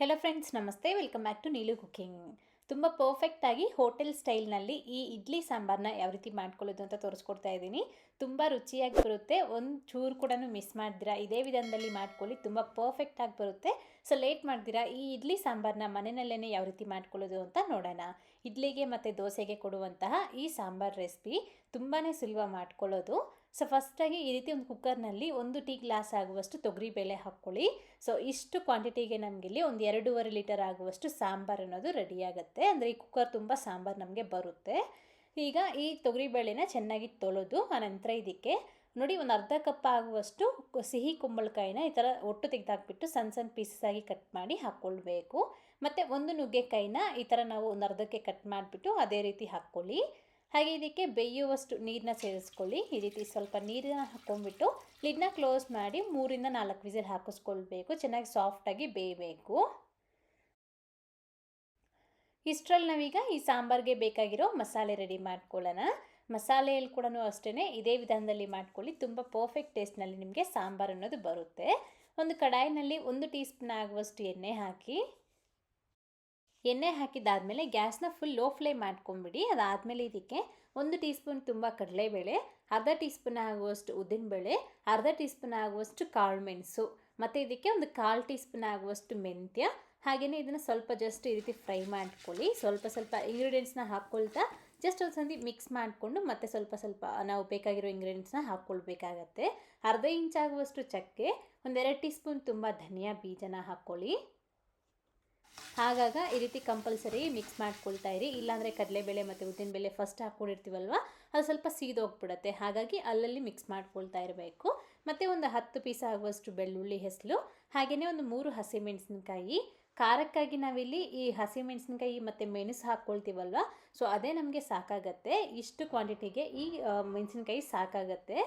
Hello friends ನಮಸ್ತೆ. Welcome back to Neelu cooking ತುಂಬ ಪರ್ಫೆಕ್ಟಾಗಿ ಹೋಟೆಲ್ ಸ್ಟೈಲ್ನಲ್ಲಿ ಈ ಇಡ್ಲಿ ಸಾಂಬಾರನ್ನ ಯಾವ ರೀತಿ ಮಾಡ್ಕೊಳ್ಳೋದು ಅಂತ ತೋರಿಸ್ಕೊಡ್ತಾ ಇದ್ದೀನಿ. ತುಂಬ ರುಚಿಯಾಗಿ ಬರುತ್ತೆ. ಒಂದು ಚೂರು ಕೂಡ ಮಿಸ್ ಮಾಡಿದಿರಾ? ಇದೇ ವಿಧಾನದಲ್ಲಿ ಮಾಡ್ಕೊಳ್ಳಿ. ತುಂಬ ಪರ್ಫೆಕ್ಟಾಗಿ ಬರುತ್ತೆ. ಸೊ ಲೇಟ್ ಮಾಡಿದಿರಾ? ಈ ಇಡ್ಲಿ ಸಾಂಬಾರನ್ನ ಮನೆಯಲ್ಲೇ ಯಾವ ರೀತಿ ಮಾಡ್ಕೊಳ್ಳೋದು ಅಂತ ನೋಡೋಣ. ಇಡ್ಲಿಗೆ ಮತ್ತು ದೋಸೆಗೆ ಕೊಡುವಂತಹ ಈ ಸಾಂಬಾರ್ ರೆಸಿಪಿ ತುಂಬಾ ಸುಲಭ ಮಾಡ್ಕೊಳ್ಳೋದು. ಸೊ ಫಸ್ಟಾಗಿ ಈ ರೀತಿ ಒಂದು ಕುಕ್ಕರ್ನಲ್ಲಿ ಒಂದು ಟೀ ಗ್ಲಾಸ್ ಆಗುವಷ್ಟು ತೊಗರಿ ಬೇಳೆ ಹಾಕ್ಕೊಳ್ಳಿ. ಸೊ ಇಷ್ಟು ಕ್ವಾಂಟಿಟಿಗೆ ನಮಗಿಲ್ಲಿ ಒಂದು ಎರಡೂವರೆ ಲೀಟರ್ ಆಗುವಷ್ಟು ಸಾಂಬಾರು ಅನ್ನೋದು ರೆಡಿ ಆಗುತ್ತೆ. ಅಂದರೆ ಈ ಕುಕ್ಕರ್ ತುಂಬ ಸಾಂಬಾರು ನಮಗೆ ಬರುತ್ತೆ. ಈಗ ಈ ತೊಗರಿಬೇಳೆನ ಚೆನ್ನಾಗಿ ತೊಳೆದು ಆನಂತರ ಇದಕ್ಕೆ ನೋಡಿ ಒಂದು ಅರ್ಧ ಕಪ್ ಆಗುವಷ್ಟು ಸಿಹಿ ಕುಂಬಳಕಾಯಿನ ಈ ಥರ ಒಟ್ಟು ತೆಗೆದಾಕ್ಬಿಟ್ಟು ಸಣ್ಣ ಸಣ್ಣ ಪೀಸಸ್ ಆಗಿ ಕಟ್ ಮಾಡಿ ಹಾಕ್ಕೊಳ್ಬೇಕು. ಮತ್ತು ಒಂದು ನುಗ್ಗೆಕಾಯಿನ ಈ ಥರ ನಾವು ಒಂದು ಅರ್ಧಕ್ಕೆ ಕಟ್ ಮಾಡಿಬಿಟ್ಟು ಅದೇ ರೀತಿ ಹಾಕ್ಕೊಳ್ಳಿ. ಹಾಗೆ ಇದಕ್ಕೆ ಬೇಯುವಷ್ಟು ನೀರನ್ನ ಸೇರಿಸ್ಕೊಳ್ಳಿ. ಈ ರೀತಿ ಸ್ವಲ್ಪ ನೀರನ್ನ ಹಾಕ್ಕೊಂಡ್ಬಿಟ್ಟು ಲಿಡ್ನ ಕ್ಲೋಸ್ ಮಾಡಿ ಮೂರಿಂದ ನಾಲ್ಕು ವಿಸಿಲ್ ಹಾಕಿಸ್ಕೊಳ್ಬೇಕು. ಚೆನ್ನಾಗಿ ಸಾಫ್ಟಾಗಿ ಬೇಯಬೇಕು. ಇಷ್ಟರಲ್ಲಿ ನಾವೀಗ ಈ ಸಾಂಬಾರಿಗೆ ಬೇಕಾಗಿರೋ ಮಸಾಲೆ ರೆಡಿ ಮಾಡ್ಕೊಳ್ಳೋಣ. ಮಸಾಲೆಯಲ್ಲಿ ಕೂಡ ಅಷ್ಟೇ ಇದೇ ವಿಧಾನದಲ್ಲಿ ಮಾಡ್ಕೊಳ್ಳಿ. ತುಂಬ ಪರ್ಫೆಕ್ಟ್ ಟೇಸ್ಟ್ನಲ್ಲಿ ನಿಮಗೆ ಸಾಂಬಾರು ಅನ್ನೋದು ಬರುತ್ತೆ. ಒಂದು ಕಡಾಯಿನಲ್ಲಿ ಒಂದು ಟೀ ಸ್ಪೂನ್ ಆಗುವಷ್ಟು ಎಣ್ಣೆ ಹಾಕಿ ಎಣ್ಣೆ ಹಾಕಿದ್ದಾದಮೇಲೆ ಗ್ಯಾಸ್ನ ಫುಲ್ ಲೋ ಫ್ಲೇಮ್ ಮಾಡ್ಕೊಂಬಿಡಿ. ಅದಾದಮೇಲೆ ಇದಕ್ಕೆ ಒಂದು ಟೀ ಸ್ಪೂನ್ ತುಂಬ ಕಡಲೆಬೇಳೆ, ಅರ್ಧ ಟೀ ಸ್ಪೂನ್ ಆಗುವಷ್ಟು ಉದ್ದಿನಬೇಳೆ, ಅರ್ಧ ಟೀ ಸ್ಪೂನ್ ಆಗುವಷ್ಟು ಕಾಳು ಮೆಣಸು, ಮತ್ತು ಇದಕ್ಕೆ ಒಂದು ಕಾಲು ಟೀ ಸ್ಪೂನ್ ಆಗುವಷ್ಟು ಮೆಂತ್ಯ ಹಾಗೆಯೇ ಇದನ್ನು ಸ್ವಲ್ಪ ಜಸ್ಟ್ ಈ ರೀತಿ ಫ್ರೈ ಮಾಡ್ಕೊಳ್ಳಿ. ಸ್ವಲ್ಪ ಸ್ವಲ್ಪ ಇಂಗ್ರೀಡಿಯೆಂಟ್ಸ್ನ ಹಾಕ್ಕೊಳ್ತಾ ಜಸ್ಟ್ ಒಂದು ಸಂದಿ ಮಿಕ್ಸ್ ಮಾಡಿಕೊಂಡು ಮತ್ತೆ ಸ್ವಲ್ಪ ಸ್ವಲ್ಪ ನಾವು ಬೇಕಾಗಿರೋ ಇಂಗ್ರೀಡಿಯೆಂಟ್ಸ್ನ ಹಾಕ್ಕೊಳ್ಬೇಕಾಗತ್ತೆ. ಅರ್ಧ ಇಂಚ್ ಆಗುವಷ್ಟು ಚಕ್ಕೆ, ಒಂದೆರಡು ಟೀ ಸ್ಪೂನ್ ತುಂಬ ಧನಿಯಾ ಬೀಜನ ಹಾಕ್ಕೊಳ್ಳಿ. ಹಾಗಾಗ ಈ ರೀತಿ ಕಂಪಲ್ಸರಿ ಮಿಕ್ಸ್ ಮಾಡ್ಕೊಳ್ತಾ ಇರಿ. ಇಲ್ಲಾಂದರೆ ಕಡಲೆಬೇಳೆ ಮತ್ತು ಉದ್ದಿನಬೇಳೆ ಫಸ್ಟ್ ಹಾಕ್ಕೊಂಡಿರ್ತೀವಲ್ವ, ಅದು ಸ್ವಲ್ಪ ಸೀದೋಗ್ಬಿಡುತ್ತೆ ಹಾಗಾಗಿ ಅಲ್ಲಲ್ಲಿ ಮಿಕ್ಸ್ ಮಾಡ್ಕೊಳ್ತಾ ಇರಬೇಕು. ಮತ್ತು ಒಂದು ಹತ್ತು ಪೀಸ್ ಆಗುವಷ್ಟು ಬೆಳ್ಳುಳ್ಳಿ ಹೆಸಲು ಹಾಗೆಯೇ ಒಂದು ಮೂರು ಹಸಿಮೆಣಸಿನ್ಕಾಯಿ. ಖಾರಕ್ಕಾಗಿ ನಾವಿಲ್ಲಿ ಈ ಹಸಿಮೆಣಸಿನ್ಕಾಯಿ ಮತ್ತು ಮೆಣಸು ಹಾಕ್ಕೊಳ್ತೀವಲ್ವ ಸೊ ಅದೇ ನಮಗೆ ಸಾಕಾಗತ್ತೆ. ಇಷ್ಟು ಕ್ವಾಂಟಿಟಿಗೆ ಈ ಮೆಣಸಿನ್ಕಾಯಿ ಸಾಕಾಗತ್ತೆ.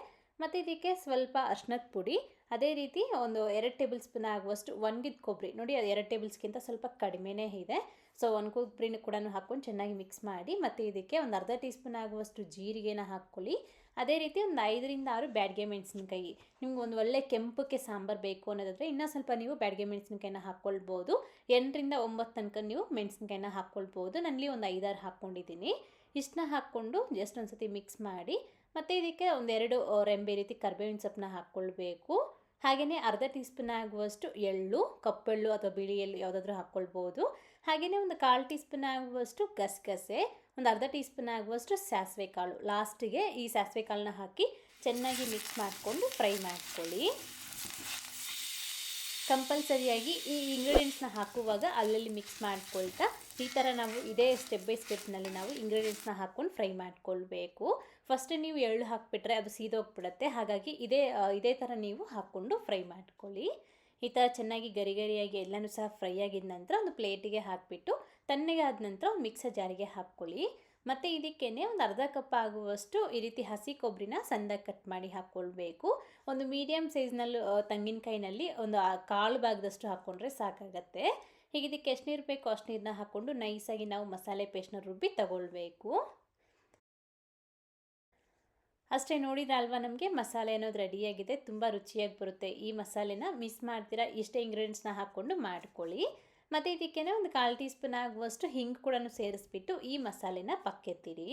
ಮತ್ತು ಇದಕ್ಕೆ ಸ್ವಲ್ಪ ಅರ್ಶಿನದ ಪುಡಿ, ಅದೇ ರೀತಿ ಒಂದು ಎರಡು ಟೇಬಲ್ ಸ್ಪೂನ್ ಆಗುವಷ್ಟು ಒಣಗಿದ ಕೊಬ್ಬರಿ. ನೋಡಿ, ಅದು ಎರಡು ಟೇಬಲ್ಸ್ಗಿಂತ ಸ್ವಲ್ಪ ಕಡಿಮೆನೇ ಇದೆ. ಸೊ ಒಣ ಕೊಬ್ಬರಿನ ಕೂಡ ಹಾಕ್ಕೊಂಡು ಚೆನ್ನಾಗಿ ಮಿಕ್ಸ್ ಮಾಡಿ, ಮತ್ತು ಇದಕ್ಕೆ ಒಂದು ಅರ್ಧ ಟೀ ಸ್ಪೂನ್ ಆಗುವಷ್ಟು ಜೀರಿಗೆನ ಹಾಕ್ಕೊಳ್ಳಿ. ಅದೇ ರೀತಿ ಒಂದು ಐದರಿಂದ ಆರು ಬ್ಯಾಡ್ಗೆ ಮೆಣಸಿನ್ಕಾಯಿ. ನಿಮ್ಗೆ ಒಂದು ಒಳ್ಳೆ ಕೆಂಪಕ್ಕೆ ಸಾಂಬಾರು ಬೇಕು ಅನ್ನೋದಾದರೆ ಇನ್ನೂ ಸ್ವಲ್ಪ ನೀವು ಬ್ಯಾಡ್ಗೆ ಮೆಣಸಿನ್ಕಾಯಿನ ಹಾಕ್ಕೊಳ್ಬೋದು. ಎಂಟರಿಂದ ಒಂಬತ್ತು ತನಕ ನೀವು ಮೆಣಸಿನ್ಕಾಯಿನ ಹಾಕ್ಕೊಳ್ಬೋದು. ನನ್ನಲ್ಲಿ ಒಂದು ಐದಾರು ಹಾಕ್ಕೊಂಡಿದ್ದೀನಿ. ಇಷ್ಟನ್ನ ಹಾಕ್ಕೊಂಡು ಜಸ್ಟ್ ಒಂದು ಸತಿ ಮಿಕ್ಸ್ ಮಾಡಿ ಮತ್ತು ಇದಕ್ಕೆ ಒಂದೆರಡು ರೆಂಬೆ ರೀತಿ ಕರ್ಬೇವಿನ ಸೊಪ್ಪನ್ನ ಹಾಕ್ಕೊಳ್ಬೇಕು. ಹಾಗೆಯೇ ಅರ್ಧ ಟೀ ಸ್ಪೂನ್ ಆಗುವಷ್ಟು ಎಳ್ಳು, ಕಪ್ಪೆಳ್ಳು ಅಥವಾ ಬಿಳಿ ಎಳ್ಳು ಯಾವುದಾದ್ರೂ ಹಾಕ್ಕೊಳ್ಬೋದು. ಹಾಗೆಯೇ ಒಂದು ಕಾಲು ಟೀ ಸ್ಪೂನ್ ಆಗುವಷ್ಟು ಗಸಗಸೆ, ಒಂದು ಅರ್ಧ ಟೀ ಸ್ಪೂನ್ ಆಗುವಷ್ಟು ಸಾಸಿವೆ ಕಾಳು. ಲಾಸ್ಟಿಗೆ ಈ ಸಾಸಿವೆ ಕಾಳನ್ನ ಹಾಕಿ ಚೆನ್ನಾಗಿ ಮಿಕ್ಸ್ ಮಾಡಿಕೊಂಡು ಫ್ರೈ ಮಾಡ್ಕೊಳ್ಳಿ. ಕಂಪಲ್ಸರಿಯಾಗಿ ಈ ಇಂಗ್ರೀಡಿಯೆಂಟ್ಸ್ನ ಹಾಕುವಾಗ ಅಲ್ಲಲ್ಲಿ ಮಿಕ್ಸ್ ಮಾಡ್ಕೊಳ್ತಾ ಈ ಥರ ನಾವು ಇದೇ ಸ್ಟೆಪ್ ಬೈ ಸ್ಟೆಪ್ನಲ್ಲಿ ನಾವು ಇಂಗ್ರೀಡಿಯೆಂಟ್ಸ್ನ ಹಾಕ್ಕೊಂಡು ಫ್ರೈ ಮಾಡ್ಕೊಳ್ಬೇಕು. ಫಸ್ಟ್ ನೀವು ಎಳ್ಳು ಹಾಕಿಬಿಟ್ರೆ ಅದು ಸೀದೋಗ್ಬಿಡುತ್ತೆ. ಹಾಗಾಗಿ ಇದೇ ಇದೇ ಥರ ನೀವು ಹಾಕ್ಕೊಂಡು ಫ್ರೈ ಮಾಡ್ಕೊಳ್ಳಿ. ಈ ಥರ ಚೆನ್ನಾಗಿ ಗರಿ ಗರಿಯಾಗಿ ಎಲ್ಲನೂ ಸಹ ಫ್ರೈ ಆಗಿದ ನಂತರ ಒಂದು ಪ್ಲೇಟಿಗೆ ಹಾಕಿಬಿಟ್ಟು ತಣ್ಣಗೆ ಆದ ನಂತರ ಒಂದು ಮಿಕ್ಸರ್ ಜಾರಿಗೆ ಹಾಕ್ಕೊಳ್ಳಿ. ಮತ್ತು ಇದಕ್ಕೇ ಒಂದು ಅರ್ಧ ಕಪ್ ಆಗುವಷ್ಟು ಈ ರೀತಿ ಹಸಿ ಕೊಬ್ಬರಿನ ಸಂದ ಕಟ್ ಮಾಡಿ ಹಾಕ್ಕೊಳ್ಬೇಕು. ಒಂದು ಮೀಡಿಯಮ್ ಸೈಜ್ನಲ್ಲಿ ತೆಂಗಿನಕಾಯಿನಲ್ಲಿ ಒಂದು ಕಾಳು ಭಾಗದಷ್ಟು ಹಾಕ್ಕೊಂಡ್ರೆ ಸಾಕಾಗತ್ತೆ. ಹೀಗೆ ಇದಕ್ಕೆ ಎಷ್ಟು ನೀರು ಬೇಕು ಅಷ್ಟು ನೀರನ್ನ ಹಾಕ್ಕೊಂಡು ನೈಸಾಗಿ ನಾವು ಮಸಾಲೆ ಪೇಸ್ಟ್ನ ರುಬ್ಬಿ ತಗೊಳ್ಬೇಕು. ಅಷ್ಟೇ ನೋಡಿದ್ರಲ್ವಾ ನಮಗೆ? ಮಸಾಲೆ ಅನ್ನೋದು ರೆಡಿಯಾಗಿದೆ ತುಂಬ ರುಚಿಯಾಗಿ ಬರುತ್ತೆ. ಈ ಮಸಾಲೆನ ಮಿಸ್ ಮಾಡ್ತೀರಾ? ಇಷ್ಟೇ ಇಂಗ್ರೀಡಿಯೆಂಟ್ಸ್ನ ಹಾಕ್ಕೊಂಡು ಮಾಡ್ಕೊಳ್ಳಿ. ಮತ್ತು ಇದಕ್ಕೆ ಒಂದು ಕಾಲು ಟೀ ಸ್ಪೂನ್ ಆಗುವಷ್ಟು ಹಿಂಗೆ ಕೂಡ ಸೇರಿಸ್ಬಿಟ್ಟು ಈ ಮಸಾಲೆನ ಪಕ್ಕೆತ್ತಿರಿ.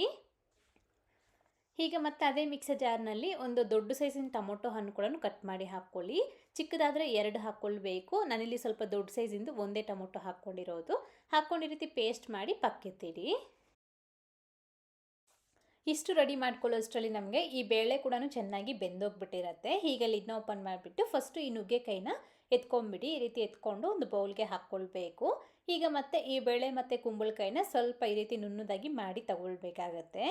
ಈಗ ಮತ್ತೆ ಅದೇ ಮಿಕ್ಸರ್ ಜಾರ್ನಲ್ಲಿ ಒಂದು ದೊಡ್ಡ ಸೈಜಿನ ಟೊಮೊಟೊ ಹಣ್ಣು ಕೂಡ ಕಟ್ ಮಾಡಿ ಹಾಕ್ಕೊಳ್ಳಿ ಚಿಕ್ಕದಾದರೆ ಎರಡು ಹಾಕ್ಕೊಳ್ಬೇಕು ನಾನಿಲ್ಲಿ ಸ್ವಲ್ಪ ದೊಡ್ಡ ಸೈಜಿಂದು ಒಂದೇ ಟೊಮೊಟೊ ಹಾಕ್ಕೊಂಡಿರೋದು ಹಾಕ್ಕೊಂಡು ರೀತಿ ಪೇಸ್ಟ್ ಮಾಡಿ ಪಕ್ಕೆತ್ತಿಡಿ. ಇಷ್ಟು ರೆಡಿ ಮಾಡ್ಕೊಳ್ಳೋಷ್ಟರಲ್ಲಿ ನಮಗೆ ಈ ಬೇಳೆ ಕೂಡ ಚೆನ್ನಾಗಿ ಬೆಂದೋಗ್ಬಿಟ್ಟಿರತ್ತೆ. ಹೀಗೆ ಇದನ್ನ ಓಪನ್ ಮಾಡಿಬಿಟ್ಟು ಫಸ್ಟು ಈ ನುಗ್ಗೆಕಾಯಿನ ಎತ್ಕೊಂಡ್ಬಿಡಿ ಈ ರೀತಿ ಎತ್ಕೊಂಡು ಒಂದು ಬೌಲ್ಗೆ ಹಾಕ್ಕೊಳ್ಬೇಕು ಈಗ ಮತ್ತೆ ಈ ಬೇಳೆ ಮತ್ತು ಕುಂಬಳಕಾಯಿನ ಸ್ವಲ್ಪ ಈ ರೀತಿ ನುಣ್ಣದಾಗಿ ಮಾಡಿ ತಗೊಳ್ಬೇಕಾಗತ್ತೆ.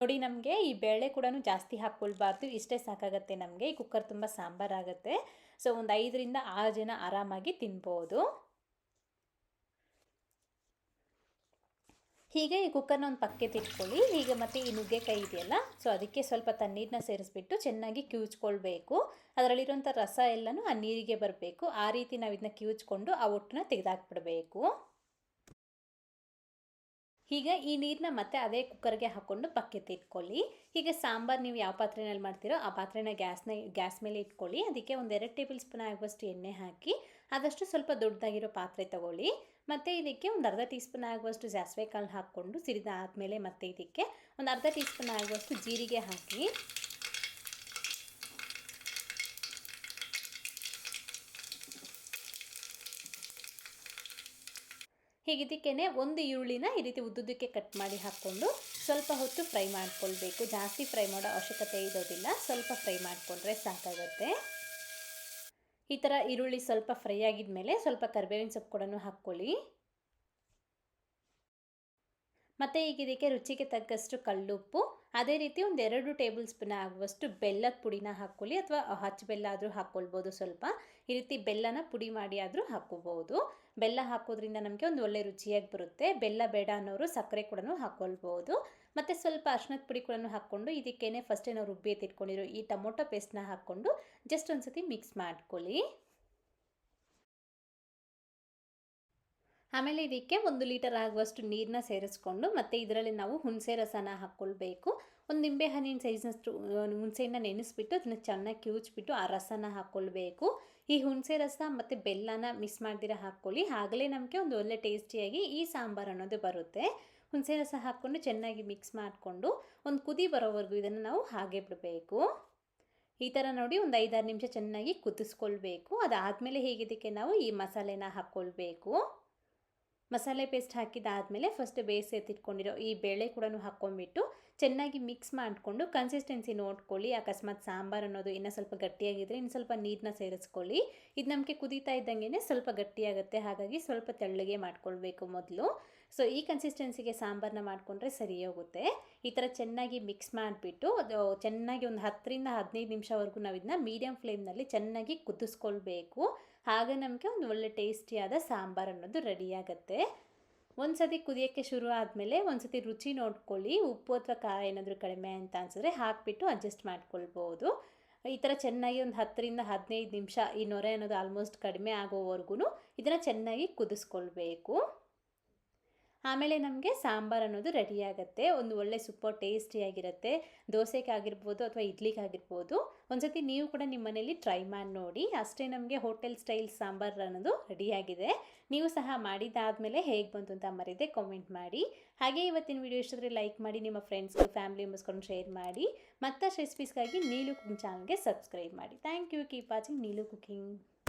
ನೋಡಿ ನಮಗೆ ಈ ಬೇಳೆ ಕೂಡ ಜಾಸ್ತಿ ಹಾಕ್ಕೊಳ್ಬಾರ್ದು, ಇಷ್ಟೇ ಸಾಕಾಗತ್ತೆ ನಮಗೆ. ಈ ಕುಕ್ಕರ್ ತುಂಬ ಸಾಂಬಾರಾಗುತ್ತೆ. ಸೊ ಒಂದು ಐದರಿಂದ ಆರು ಜನ ಆರಾಮಾಗಿ ತಿನ್ಬೋದು. ಹೀಗೆ ಈ ಕುಕ್ಕರ್ನ ಒಂದು ಪಕ್ಕೆ ತಿಟ್ಕೊಳ್ಳಿ ಹೀಗೆ ಮತ್ತು ಈ ನುಗ್ಗೆಕಾಯಿ ಇದೆಯಲ್ಲ ಸೊ ಅದಕ್ಕೆ ಸ್ವಲ್ಪ ತಣ್ಣೀರನ್ನ ಸೇರಿಸ್ಬಿಟ್ಟು ಚೆನ್ನಾಗಿ ಕಿವುಚ್ಕೊಳ್ಬೇಕು ಅದರಲ್ಲಿರುವಂಥ ರಸ ಎಲ್ಲನೂ ಆ ನೀರಿಗೆ ಬರಬೇಕು. ಆ ರೀತಿ ನಾವು ಇದನ್ನ ಕಿವುಚ್ಕೊಂಡು ಆ ಒಟ್ಟನ್ನ ತೆಗೆದಾಕ್ಬಿಡಬೇಕು. ಈಗ ಈ ನೀರನ್ನ ಮತ್ತೆ ಅದೇ ಕುಕ್ಕರ್ಗೆ ಹಾಕ್ಕೊಂಡು ಪಕ್ಕೆ ಹೀಗೆ ಸಾಂಬಾರು ನೀವು ಯಾವ ಪಾತ್ರೆನಲ್ಲಿ ಮಾಡ್ತೀರೋ ಆ ಪಾತ್ರೆನ ಗ್ಯಾಸ್ನ, ಗ್ಯಾಸ್ ಮೇಲೆ ಇಟ್ಕೊಳ್ಳಿ. ಅದಕ್ಕೆ ಒಂದು ಎರಡು ಟೇಬಲ್ ಸ್ಪೂನ್ ಆಗುವಷ್ಟು ಎಣ್ಣೆ ಹಾಕಿ ಆದಷ್ಟು ಸ್ವಲ್ಪ ದೊಡ್ಡದಾಗಿರೋ ಪಾತ್ರೆ ತಗೊಳ್ಳಿ. ಮತ್ತು ಇದಕ್ಕೆ ಒಂದು ಅರ್ಧ ಟೀ ಸ್ಪೂನ್ ಆಗುವಷ್ಟು ಸಾಸಿವೆ ಕಾಳು ಹಾಕ್ಕೊಂಡು ಸಿರಿದ ಆದಮೇಲೆ ಮತ್ತೆ ಇದಕ್ಕೆ ಒಂದು ಅರ್ಧ ಟೀ ಸ್ಪೂನ್ ಆಗುವಷ್ಟು ಜೀರಿಗೆ ಹಾಕಿ ಹೀಗಿದ್ದಕ್ಕೇ ಒಂದು ಈರುಳ್ಳಿನ ಈ ರೀತಿ ಉದ್ದುದಕ್ಕೆ ಕಟ್ ಮಾಡಿ ಹಾಕ್ಕೊಂಡು ಸ್ವಲ್ಪ ಹೊತ್ತು ಫ್ರೈ ಮಾಡ್ಕೊಳ್ಬೇಕು. ಜಾಸ್ತಿ ಫ್ರೈ ಮಾಡೋ ಅವಶ್ಯಕತೆ ಇರೋದಿಲ್ಲ. ಸ್ವಲ್ಪ ಫ್ರೈ ಮಾಡಿಕೊಂಡ್ರೆ ಸಾಕಾಗುತ್ತೆ. ಈ ಥರ ಈರುಳ್ಳಿ ಸ್ವಲ್ಪ ಫ್ರೈ ಆಗಿದ ಮೇಲೆ ಸ್ವಲ್ಪ ಕರಿಬೇವಿನ ಸೊಪ್ಪು ಕೂಡ ಹಾಕ್ಕೊಳ್ಳಿ. ಮತ್ತು ಈಗ ಇದಕ್ಕೆ ರುಚಿಗೆ ತಕ್ಕಷ್ಟು ಕಲ್ಲುಪ್ಪು, ಅದೇ ರೀತಿ ಒಂದು ಎರಡು ಟೇಬಲ್ ಸ್ಪೂನ್ ಆಗುವಷ್ಟು ಬೆಲ್ಲದ ಪುಡಿನ ಹಾಕ್ಕೊಳ್ಳಿ ಅಥವಾ ಹಚ್ಚ ಬೆಲ್ಲ ಆದರೂ ಹಾಕ್ಕೊಳ್ಬೋದು ಸ್ವಲ್ಪ. ಈ ರೀತಿ ಬೆಲ್ಲನ ಪುಡಿ ಮಾಡಿ ಆದರೂ ಹಾಕ್ಕೋಬೋದು ಬೆಲ್ಲ ಹಾಕೋದ್ರಿಂದ ನಮಗೆ ಒಂದು ಒಳ್ಳೆ ರುಚಿಯಾಗಿ ಬರುತ್ತೆ. ಬೆಲ್ಲ ಬೇಡ ಅನ್ನೋರು ಸಕ್ಕರೆ ಕೂಡ ಹಾಕ್ಕೊಳ್ಬೋದು ಮತ್ತು ಸ್ವಲ್ಪ ಅರ್ಶಿನದ ಪುಡಿ ಕೂಡ ಹಾಕ್ಕೊಂಡು ಇದಕ್ಕೇನೆ ಫಸ್ಟೇ ನಾವು ರುಬ್ಬಿ ಎತ್ತಿಟ್ಕೊಂಡಿರೋ ಈ ಟೊಮೊಟೊ ಪೇಸ್ಟ್ನ ಹಾಕ್ಕೊಂಡು ಜಸ್ಟ್ ಒಂದು ಸತಿ ಮಿಕ್ಸ್ ಮಾಡ್ಕೊಳ್ಳಿ. ಆಮೇಲೆ ಇದಕ್ಕೆ ಒಂದು ಲೀಟರ್ ಆಗುವಷ್ಟು ನೀರನ್ನ ಸೇರಿಸ್ಕೊಂಡು ಮತ್ತು ಇದರಲ್ಲಿ ನಾವು ಹುಣಸೆ ರಸನ ಹಾಕ್ಕೊಳ್ಬೇಕು ಒಂದು ನಿಂಬೆ ಹಣ್ಣಿನ ಸೈಜ್ನಷ್ಟು ಹುಣಸೆನ ನೆನೆಸ್ಬಿಟ್ಟು ಅದನ್ನ ಚೆನ್ನಾಗಿ ಕಿವುಚ್ಬಿಟ್ಟು ಆ ರಸನ ಹಾಕ್ಕೊಳ್ಬೇಕು ಈ ಹುಣಸೆ ರಸ ಮತ್ತು ಬೆಲ್ಲನ ಮಿಸ್ ಮಾಡ್ದಿರ ಹಾಕ್ಕೊಳ್ಳಿ. ಆಗಲೇ ನಮಗೆ ಒಂದು ಒಳ್ಳೆ ಟೇಸ್ಟಿಯಾಗಿ ಈ ಸಾಂಬಾರು ಅನ್ನೋದು ಬರುತ್ತೆ. ಹುಣಸೆ ರಸ ಹಾಕ್ಕೊಂಡು ಚೆನ್ನಾಗಿ ಮಿಕ್ಸ್ ಮಾಡಿಕೊಂಡು ಒಂದು ಕುದಿ ಬರೋವರೆಗೂ ಇದನ್ನು ನಾವು ಹಾಗೆ ಬಿಡಬೇಕು. ಈ ಥರ ನೋಡಿ ಒಂದು ಐದಾರು ನಿಮಿಷ ಚೆನ್ನಾಗಿ ಕುದಿಸ್ಕೊಳ್ಬೇಕು. ಅದಾದಮೇಲೆ ಹೇಗಿದ್ದಕ್ಕೆ ನಾವು ಈ ಮಸಾಲೆನ ಹಾಕ್ಕೊಳ್ಬೇಕು ಮಸಾಲೆ ಪೇಸ್ಟ್ ಹಾಕಿದಾದಮೇಲೆ ಫಸ್ಟ್ ಬೇಯಿಸಿ ಎತ್ತಿಟ್ಕೊಂಡಿರೋ ಈ ಬೇಳೆ ಕೂಡ ಹಾಕ್ಕೊಂಡ್ಬಿಟ್ಟು ಚೆನ್ನಾಗಿ ಮಿಕ್ಸ್ ಮಾಡಿಕೊಂಡು ಕನ್ಸಿಸ್ಟೆನ್ಸಿ ನೋಡ್ಕೊಳ್ಳಿ. ಅಕಸ್ಮಾತ್ ಸಾಂಬಾರು ಅನ್ನೋದು ಇನ್ನೂ ಸ್ವಲ್ಪ ಗಟ್ಟಿಯಾಗಿದ್ದರೆ ಇನ್ನು ಸ್ವಲ್ಪ ನೀರನ್ನ ಸೇರಿಸ್ಕೊಳ್ಳಿ. ಇದು ನಮಗೆ ಕುದೀತಾ ಇದ್ದಂಗೆ ಸ್ವಲ್ಪ ಗಟ್ಟಿಯಾಗುತ್ತೆ. ಹಾಗಾಗಿ ಸ್ವಲ್ಪ ತೆಳ್ಳಗೆ ಮಾಡ್ಕೊಳ್ಬೇಕು ಮೊದಲು. ಸೊ ಈ ಕನ್ಸಿಸ್ಟೆನ್ಸಿಗೆ ಸಾಂಬಾರನ್ನ ಮಾಡಿಕೊಂಡ್ರೆ ಸರಿ ಹೋಗುತ್ತೆ. ಈ ಥರ ಚೆನ್ನಾಗಿ ಮಿಕ್ಸ್ ಮಾಡಿಬಿಟ್ಟು ಅದು ಚೆನ್ನಾಗಿ ಒಂದು ಹತ್ತರಿಂದ ಹದಿನೈದು ನಿಮಿಷವರೆಗೂ ನಾವು ಇದನ್ನ ಮೀಡಿಯಮ್ ಫ್ಲೇಮ್ನಲ್ಲಿ ಚೆನ್ನಾಗಿ ಕುದಿಸ್ಕೊಳ್ಬೇಕು. ಆಗ ನಮಗೆ ಒಂದು ಒಳ್ಳೆ ಟೇಸ್ಟಿಯಾದ ಸಾಂಬಾರು ಅನ್ನೋದು ರೆಡಿಯಾಗತ್ತೆ ಒಂದು ಸತಿ ಕುದಿಯೋಕ್ಕೆ ಶುರು ಆದಮೇಲೆ ಒಂದು ಸತಿ ರುಚಿ ನೋಡ್ಕೊಳ್ಳಿ, ಉಪ್ಪು ಅಥವಾ ಖಾರ ಏನಾದರೂ ಕಡಿಮೆ ಅಂತ ಅನಿಸಿದ್ರೆ ಹಾಕಿಬಿಟ್ಟು ಅಡ್ಜಸ್ಟ್ ಮಾಡ್ಕೊಳ್ಬೋದು. ಈ ಥರ ಚೆನ್ನಾಗಿ ಒಂದು ಹತ್ತರಿಂದ ಹದಿನೈದು ನಿಮಿಷ ಈ ನೊರೆ ಅನ್ನೋದು ಆಲ್ಮೋಸ್ಟ್ ಕಡಿಮೆ ಆಗೋವರೆಗೂ ಇದನ್ನು ಚೆನ್ನಾಗಿ ಕುದಿಸ್ಕೊಳ್ಬೇಕು. ಆಮೇಲೆ ನಮಗೆ ಸಾಂಬಾರು ಅನ್ನೋದು ರೆಡಿಯಾಗುತ್ತೆ ಒಂದು ಒಳ್ಳೆ ಸೂಪರ್ ಟೇಸ್ಟಿಯಾಗಿರುತ್ತೆ ದೋಸೆಗೆ ಆಗಿರ್ಬೋದು ಅಥವಾ ಇಡ್ಲಿಗಾಗಿರ್ಬೋದು ಒಂದ್ಸತಿ ನೀವು ಕೂಡ ನಿಮ್ಮ ಮನೇಲಿ ಟ್ರೈ ಮಾಡಿ ನೋಡಿ. ಅಷ್ಟೇ ನಮಗೆ ಹೋಟೆಲ್ ಸ್ಟೈಲ್ ಸಾಂಬಾರು ಅನ್ನೋದು ರೆಡಿಯಾಗಿದೆ ನೀವು ಸಹ ಮಾಡಿದ್ದಾದಮೇಲೆ ಹೇಗೆ ಬಂತು ಅಂತ ಮರಿದೆ ಕಾಮೆಂಟ್ ಮಾಡಿ. ಹಾಗೆ ಇವತ್ತಿನ ವಿಡಿಯೋ ಇಷ್ಟಾದರೆ ಲೈಕ್ ಮಾಡಿ, ನಿಮ್ಮ ಫ್ರೆಂಡ್ಸ್ಗೂ ಫ್ಯಾಮಿಲಿ ಮೆಂಬರ್ಸ್ಕೊಂಡು ಶೇರ್ ಮಾಡಿ. ಮತ್ತಷ್ಟು ರೆಸಿಪೀಸ್ಗಾಗಿ ನೀಲು ಕುಕಿಂಗ್ ಚಾನಲ್ಗೆ ಸಬ್ಸ್ಕ್ರೈಬ್ ಮಾಡಿ. Thank you keep watching Neelu cooking.